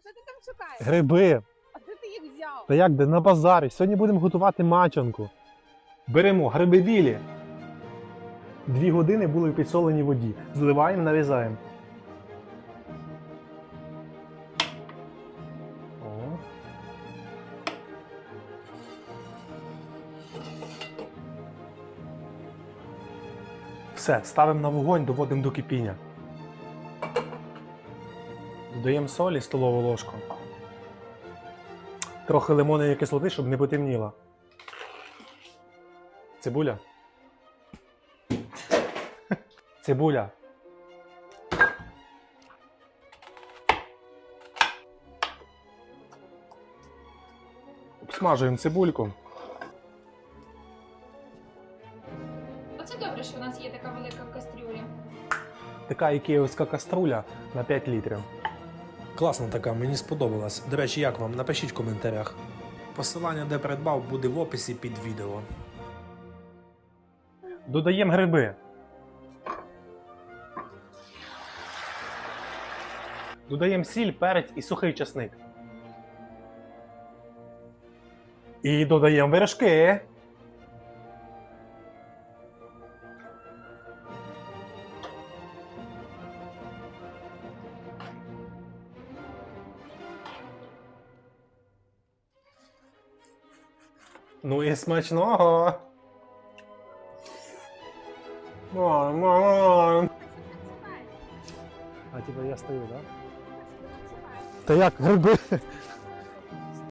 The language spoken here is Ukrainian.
Що ти там шукаєш? Гриби. А де ти їх взяв? Та як де на базарі? Сьогодні будемо готувати мачанку. Беремо гриби білі. Дві години були в підсоленій воді. Зливаємо, нарізаємо. О. Все, ставимо на вогонь, доводимо до кипіння. Додаємо солі столову ложку. Трохи лимонної кислоти, щоб не потемніло. Цибуля. Цибуля. Обсмажуємо цибульку. Оце добре, що у нас є така велика кастрюля. Така ікеївська каструля на 5 літрів. Класна така, мені сподобалась. До речі, як вам? Напишіть в коментарях. Посилання, де придбав, буде в описі під відео. Додаємо гриби. Додаємо сіль, перець і сухий часник. І додаємо вершки. Ну і смачного. А типа я стою, да? Та як гриби?